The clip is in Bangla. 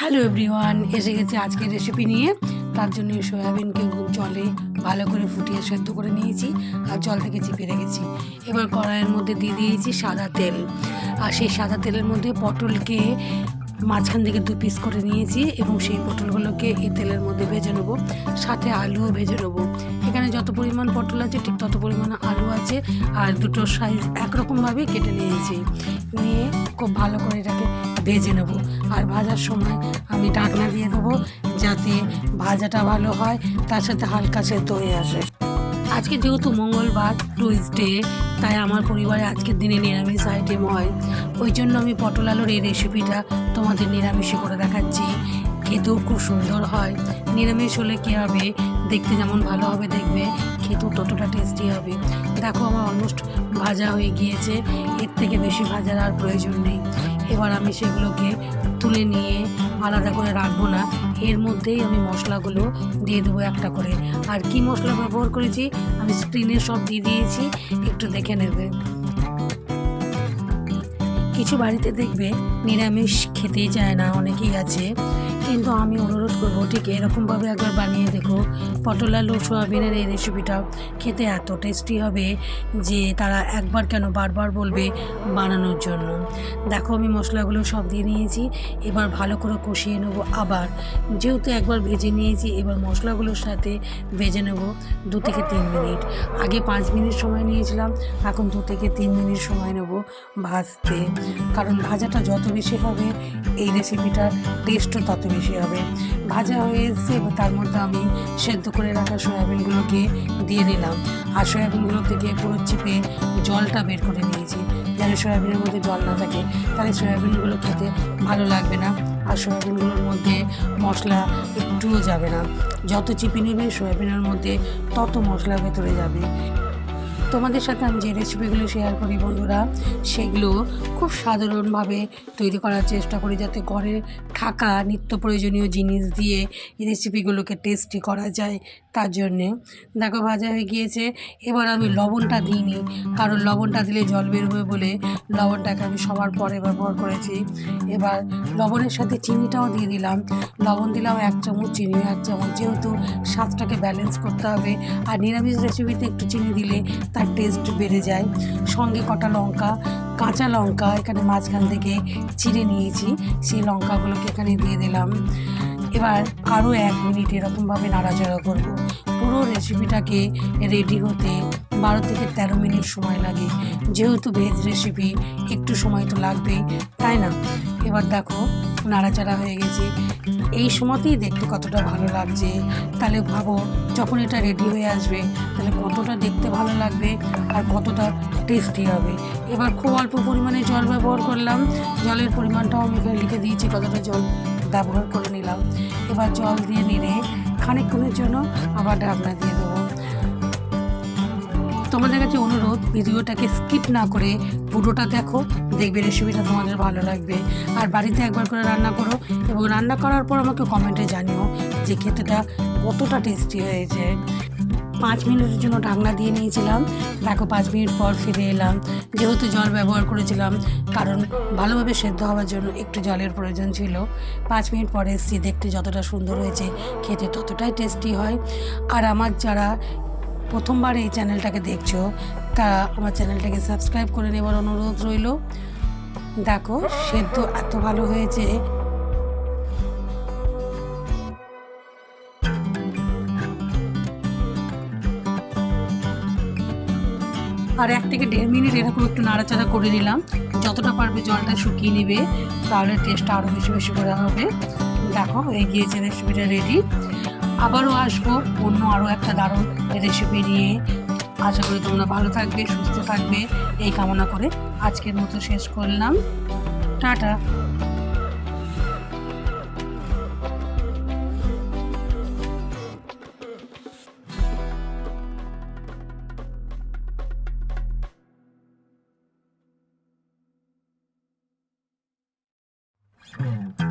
হ্যালো এভরিওয়ান এসে গেছে আজকের রেসিপি নিয়ে। তার জন্য সয়াবিনকে জলে ভালো করে ফুটিয়ে সেদ্ধ করে নিয়েছি আর জল থেকে চিপে রেখেছি। এবার কড়াইয়ের মধ্যে দিয়ে দিয়েছি সাদা তেল। আর সেই সাদা তেলের মধ্যে পটলকে মাঝখান থেকে দু পিস করে নিয়েছি এবং সেই পটলগুলোকে এই তেলের মধ্যে ভেজে নেব। সাথে আলুও ভেজে নেব। এখানে যত পরিমাণ পটল আছে, ঠিক তত পরিমাণ আলু আছে আর দুটো সাইজ একরকমভাবেই কেটে নিয়েছি। নিয়ে খুব ভালো করে এটাকে ভেজে নেব। আর ভাজার সময় আমি ঢাকনা দিয়ে দেবো যাতে ভাজাটা ভালো হয়, তার সাথে হালকা সেদ্ধ হয়ে আসে। আজকে যেহেতু মঙ্গলবার টুইসডে তাই আমার পরিবারে আজকের দিনে নিরামিষ আইটেম হয়। ওই জন্য আমি পটল আলুর এই রেসিপিটা তোমাদের নিরামিষে করে দেখাচ্ছি। খেতেও খুব সুন্দর হয়। নিরামিষ হলে কী হবে? দেখতে যেমন ভালো হবে, দেখবে খেতেও ততটা টেস্টি হবে। দেখো আমার অলমোস্ট ভাজা হয়ে গিয়েছে। এর থেকে বেশি ভাজার আর প্রয়োজন নেই। এবার আমি সেগুলোকে তুলে নিয়ে আলাদা করে রাখব না। এর মধ্যেই আমি মশলাগুলো দিয়ে দেবো একটা করে। আর কি মশলা ব্যবহার করেছি? আমি স্ক্রিনে সব দিয়ে দিয়েছি। একটু দেখে নেবে। কিছু বাড়িতে দেখবে নিরামিষ খেতেই চায় না, অনেকেই আছে। কিন্তু আমি অনুরোধ করব, ঠিক এরকমভাবে একবার বানিয়ে দেখো। পটল, আলু, সোয়াবিনের এই রেসিপিটা খেতে এত টেস্টি হবে যে তারা একবার কেন বারবার বলবে বানানোর জন্য। দেখো আমি মশলাগুলো সব দিয়ে নিয়েছি, এবার ভালো করে কষিয়ে নেব আবার। যেহেতু একবার ভেজে নিয়েছি, এবার মশলাগুলোর সাথে ভেজে নেব দু থেকে তিন মিনিট। আগে পাঁচ মিনিট সময় নিয়েছিলাম, এখন দু থেকে তিন মিনিট সময় নেব ভাজতে। কারণ ভাজাটা যত বেশি হবে, এই রেসিপিটার টেস্টও তত বেশি হবে। ভাজা হয়ে এসছে তার মধ্যে আমি সেদ্ধ করে রাখা সয়াবিনগুলোকে দিয়ে নিলাম আর সয়াবিনগুলো থেকে পুরো চিপে জলটা বের করে নিয়েছি। যেন সয়াবিনের মধ্যে জল না থাকে, তাহলে সয়াবিনগুলো খেতে ভালো লাগবে না। আর সয়াবিনগুলোর মধ্যে মশলা একটুও যাবে না। যত চিপে নেবে সয়াবিনের মধ্যে তত মশলা ভেতরে যাবে। তোমাদের সাথে আমি যে রেসিপিগুলো শেয়ার করি বন্ধুরা, সেগুলো খুব সাধারণভাবে তৈরি করার চেষ্টা করি যাতে ঘরে থাকা নিত্য প্রয়োজনীয় জিনিস দিয়ে এই রেসিপিগুলোকে টেস্টি করা যায় তার জন্যে। দেখো, ভাজা হয়ে গিয়েছে। এবার আমি লবণটা দিইনি, কারণ লবণটা দিলে জল বেরোবে বলে লবণটাকে আমি সবার পরে ব্যবহার করেছি। এবার লবণের সাথে চিনিটাও দিয়ে দিলাম। লবণ দিলাম এক চামচ চিনি এক চামচ। যেহেতু স্বাদটাকে ব্যালেন্স করতে হবে। আর নিরামিষ রেসিপিতে একটু চিনি দিলে তার টেস্ট বেড়ে যায়। সঙ্গে কটা লঙ্কা, কাঁচা লঙ্কা, এখানে মাঝখান থেকে চিড়ে নিয়েছি। সেই লঙ্কাগুলোকে এখানে দিয়ে দিলাম। এবার আরও এক মিনিট এরকমভাবে নাড়াচাড়া করব। পুরো রেসিপিটাকে রেডি হতে বারো থেকে তেরো মিনিট সময় লাগে। যেহেতু ভেজ রেসিপি একটু সময় তো লাগবেই, তাই না? এবার দেখো নাড়াচাড়া হয়ে গেছে। এই সময়তেই দেখতে কতটা ভালো লাগছে। তাহলে ভাবো, যখন এটা রেডি হয়ে আসবে, তাহলে কতটা দেখতে ভালো লাগবে আর কতটা টেস্টি হবে। এবার খুব অল্প পরিমাণে জল ব্যবহার করলাম। জলের পরিমাণটাও আমি এখানে লিখে দিয়েছি, কতটা জল ব্যবহার করে নিলাম। এবার জল দিয়ে নিলে খানিকক্ষণের জন্য আবার ঢাকনা দিয়ে দেবো। তোমাদের কাছে অনুরোধ, ভিডিওটাকে স্কিপ না করে পুরোটা দেখো, দেখবে রেসিপিটা তোমাদের ভালো লাগবে। আর বাড়িতে একবার করে রান্না করো এবং রান্না করার পর আমাকে কমেন্টে জানিও যে খেতেটা কতটা টেস্টি হয়েছে। পাঁচ মিনিটের জন্য ঢাকনা দিয়ে নিয়েছিলাম। দেখো পাঁচ মিনিট পর ফিরে এলাম। যেহেতু জল ব্যবহার করেছিলাম, কারণ ভালোভাবে সেদ্ধ হওয়ার জন্য একটু জলের প্রয়োজন ছিল। পাঁচ মিনিট পরে এসছি, দেখতে যতটা সুন্দর হয়েছে, খেতে ততটাই টেস্টি হয়। আর আমার যারা প্রথমবার এই চ্যানেলটাকে দেখছ, তা আমার চ্যানেলটাকে সাবস্ক্রাইব করে নেবার অনুরোধ রইল। দেখো, সেদ্ধ এত ভালো হয়েছে। আর এক থেকে দেড় মিনিট এরকম একটু নাড়াচাড়া করে নিলাম। যতটা পারবে জলটা শুকিয়ে নেবে, তাহলে টেস্টটা আরও বেশি বেশি করে হবে। দেখো, হয়ে গিয়েছে রেসিপিটা রেডি আবারও আসব, অন্য আরও একটা দারুণ রেসিপি নিয়ে। আশা করি তোমরা ভালো থাকবে, সুস্থ থাকবে। এই কামনা করে আজকের মতো শেষ করলাম। টাটা। Hmm.